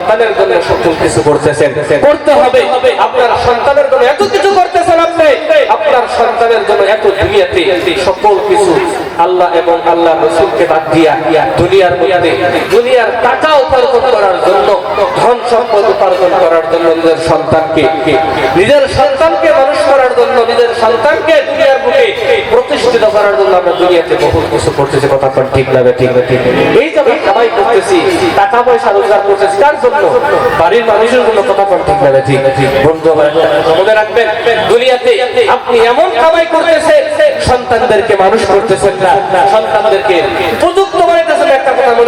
সন্তানের জন্য সকল কিছু করতেছেন। করতে হবে। আপনার সন্তানের জন্য এত কিছু করতেছেন আপনি। আপনার সন্তানের জন্য এত দুনিয়াতে সকল কিছু আল্লাহ এবং আল্লাহ রসুলকে বাদ দিয়া দুনিয়ার মধ্যে দুনিয়ার টাকা উপার্জন করার জন্য, ধন সম্পদ উপার্জন করার জন্য নিজের সন্তানকে নিজের সন্তানকে মানুষ করার জন্য নিজের সন্তানকে প্রতিষ্ঠিত করার জন্য আমরা দুনিয়াতে বহুত কিছু করতেছি, কথা কোন ঠিক লাগে ঠিক ঠিক। এই যে আমরা কামাই করতেছি, টাকা পয়সা রোজগার করতেছি, কার জন্য? বাড়ির মানুষের জন্য কথা কোন ঠিক লাগে ঠিক। বন্ধু আমার মনে রাখবেন, দুনিয়াতে আপনি এমন কামাই করতেছেন, সন্তানদেরকে মানুষ করতেছেন না, সন্তানদেরকে কথা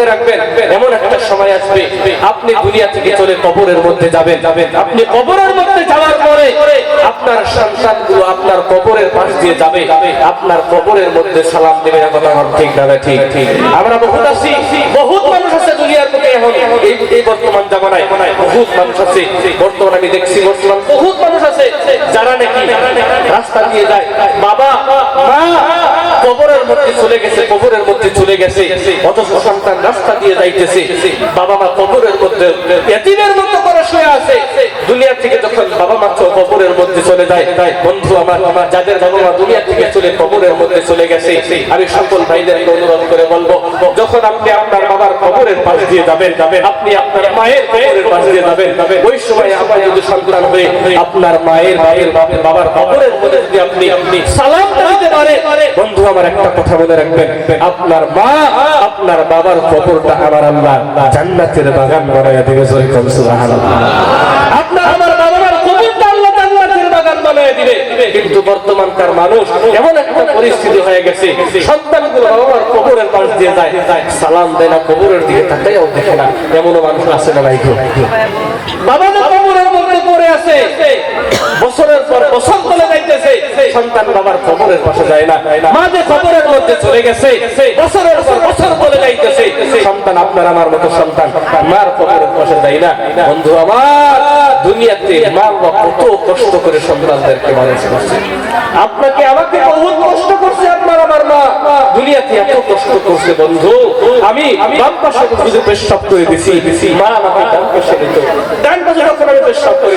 মনে রাখবেন, এমন একটা সময় আসবে, আপনি দুনিয়া থেকে চলে কবরের মধ্যে যাবেন। আপনি কবরের মধ্যে যাওয়ার পরে আপনার সন্তানগুলো আপনার কবরের পাশ দিয়ে যাবে। আপনার কবরের মধ্যে সালাম দেবে না কথা ঠিক যাবে ঠিক। ঠিক আমরা বহুত আছি, বহুত মানুষ আছে দুনিয়ার বুকে এখন। এই বর্তমান জামানায় বহুত মানুষ আছে। বর্তমান আমি দেখছি, বর্তমান বহুত মানুষ আছে যারা নাকি রাস্তা দিয়ে যায়। বাবা, মা কবরের মধ্যে চলে গেছে, কবরের মধ্যে চলে গেছে। অথচ সন্তান রাস্তা দিয়ে যাইতেছে। বাবা মা কবরের মধ্যে, এতিমের মতো করে শুয়ে আছে। দুনিয়া থেকে যখন বাবা মা কবরের মধ্যে চলে যায়, বন্ধু আমার আমার যাদের বাবা মা দুনিয়া থেকে চলে, কবরের মধ্যে চলে গেছে। আমি সকল ভাইদেরকে অনুরোধ করে বলব, যখন আপনি আপনার বাবার কবরের পাশ দিয়ে যাবেন, আপনি আপনার মায়ের কবরের পাশ দিয়ে যাবেন, ওই সময় আপনার যদি সন্তান হয়ে আপনার মায়ের মায়ের বাবার কবরের মধ্যে আপনি আপনি সালাম দিতে পারে বন্ধু, আমার একটা কথা মনে রাখবেন। আপনার মা, আপনার বাবার কবরটা আমার আল্লাহ। জান্নাতের বাগান বানায় দিবে জয় কম, সুবহানাল্লাহ। আপনার আমার বাবার কবরটা আল্লাহ জান্নাতের বাগান বানায় দিবে। কিন্তু বর্তমানকার মানুষ এমন একটা পরিস্থিতি হয়ে গেছে, সন্তানগুলো বাবার কবরের পাশ দিয়ে যায়, সালাম দেয় না, কবরের দিকে তাকাইও দেখে না। এমনও মানুষ আছে না নাই বাবা আছে বছরের পর বছর চলে যাইতেছে, সন্তান বাবার কবরের পাশে যায় না। মা যে কবরের মধ্যে চলে গেছে, বছরের পর বছর চলে যাইতেছে, সন্তান আপনার, আমার মতো সন্তান মার কবরের পাশে যায় না। বন্ধু, আমার দুনিয়াতে মা বাবা কত কষ্ট করে সন্তানদেরকে মানুষ করছে। আপনাকে, আমাকে বহুত কষ্ট করছে আপনার, আমার মা। দুনিয়াতে এত কষ্ট করছে, বন্ধু। আমি বাম পাশে পেশাব করে দিছি। মা আমাকে ডান পাশে দিত। ডান পাশে যখন আমি পেশাব করে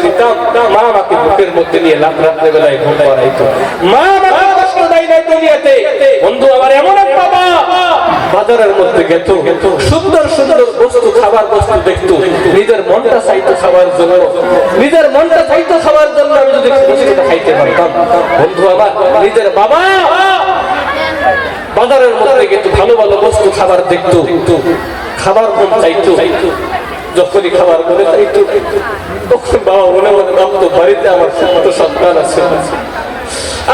বন্ধু, আমার নিজের মনটা চাইতো খাবার জন্য। নিজের মনটা চাইতো খাবার জন্য আমি যদি খাইতে পারতাম। বন্ধু, আমার নিজের বাবা। বাজারের মধ্যে গেত, ভালো ভালো বস্তু খাবার দেখতো। খাবার মন চাইতো। যখনই খাবার মনে চাইতো তখন বাবা মনে মনে ভাবতো, বাড়িতে আমার ছোট্ট সন্তান আছে?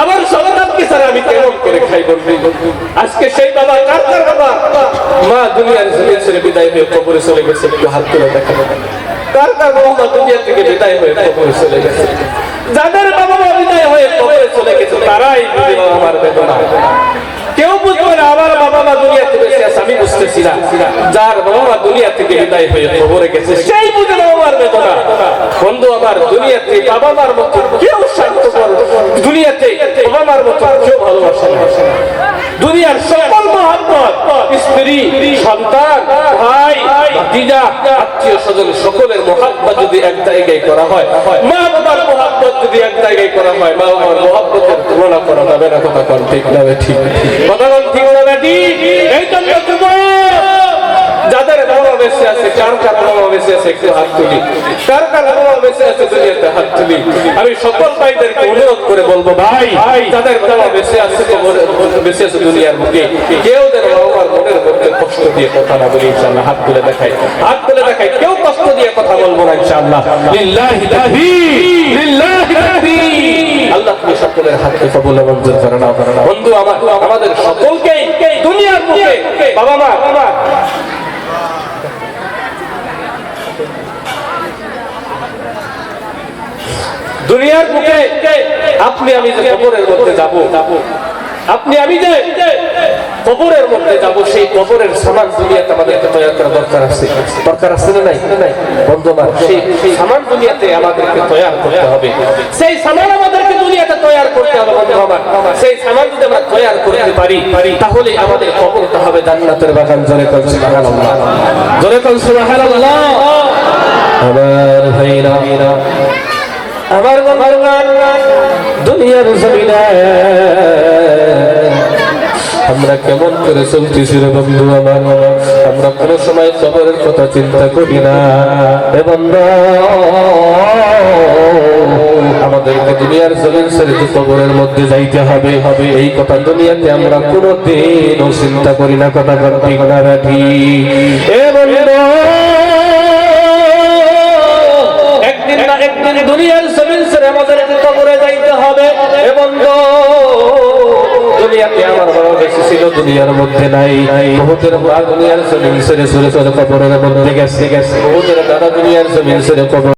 আমার সন্তানকে স্যার আমি কেমন করে খাই বন্ধু আজকে সেই বাবা, কার কার বাবা? মা দুনিয়ার জমিন ছেড়ে বিদায় হয়ে কবরে চলে গেছে, একটু হাত তুলে দেখা কার কার বাবা মা দুনিয়া থেকে বিদায় হয়ে কবরে চলে গেছে? যাদের বাবা মা বিদায় হয়ে কবরে চলে গেছে, তারাই আমার বেদনা। কেউ বুঝবে না, আমার বাবা মা দুনিয়া থেকে আমি বুঝতেছি না। যার দুনিয়া থেকে বিদায় হয়ে কবরে গেছে। সেই বুঝে বাবা মার বেদনা। বন্ধু আমার, দুনিয়াতে বাবা মার মতো কেউ স্বার্থপর দুনিয়াতে বাবা মার মতো কেউ ভালোবাসে না। দুনিয়ার সকল মহাব্বত, স্ত্রী, সন্তান, ভাই, ভাতিজা, আত্মীয় স্বজন, সকলের মহাব্বত যদি এক জায়গায় করা হয়, মা বাবার মহাব্বত যদি এক জায়গায় করা হয়, মা বাবার মহাব্বতের তুলনা করা যাবে না, কথা ঠিক না ঠিক। কথা ঠিক না ঠিক এই জন্য যুবক যাদের বাবা বেঁচে আছে কার কার বাবা বেঁচে আছে একটু হাত তুলি। কার কার বাবা বেঁচে আছে দুনিয়াতে হাত তুলি। আমি সকল ভাইদেরকে অনুরোধ করে বলব ভাই যাদের বাবা বেঁচে আছে বেঁচে আছে দুনিয়ার বুকে। কেউ যেন বাবার মনের মধ্যে কষ্ট দিয়ে কথা না বলি ইনশাআল্লাহ হাত তুলে দেখাই। হাত তুলে দেখাই কেউ কষ্ট দিয়ে কথা বলব না ইনশাআল্লাহ। লিল্লাহি লাহি। লিল্লাহি লাহি। আল্লাহ তুমি সকলের হাতকে কবুল মঞ্জুর করে নাও। বন্ধু আমার আমাদের সকলকেই দুনিয়ার বুকে। বাবা মা দুনিয়ার বুকে আপনি আমি যে কবরের মধ্যে যাব, আপনি আমি যে কবরের মধ্যে যাব, সেই কবরের সামান দুনিয়াতে আমাদেরকে তৈরি করা দরকার আছে। দরকার আছে না নাই? বন্ধু সেই সামান দুনিয়াতে আমাদেরকে তৈরি করতে হবে। সেই সামান আমাদেরকে দুনিয়াতে তৈরি করতে হবে বন্ধু সেই সামান যদি আমরা তৈরি করতে পারি, তাহলে আমাদের কবরটা হবে জান্নাতের বাগান। জোরে করছি সুবহানাল্লাহ। জোরে করছি সুবহানাল্লাহ। আমার ভাইরা আমার গঙ্গার দুনিয়ার জমিনে আমরা কেমন করে চলতেছি রে বন্ধু আমার? আমরা কোনো সময় কবরের কথা চিন্তা করি না। রে বন্ধু, আমাদেরকে দুনিয়ার জমিন ছেড়ে কবরের মধ্যে যাইতে হবে হবে এই কথা দুনিয়াতে আমরা কোনো দিনও চিন্তা করি না, কথা ঠিক না ঠিক। এ বন্ধু, একদিন না একদিন দুনিয়ার দুনিয়ার মধ্যে নাই। বহুতের মা দুনিয়ার জমিন ছেড়ে সরে সরে কবরের মধ্যে গেছে। গেছে বহুতের দাদা দুনিয়ার জমিন ছেড়ে কবর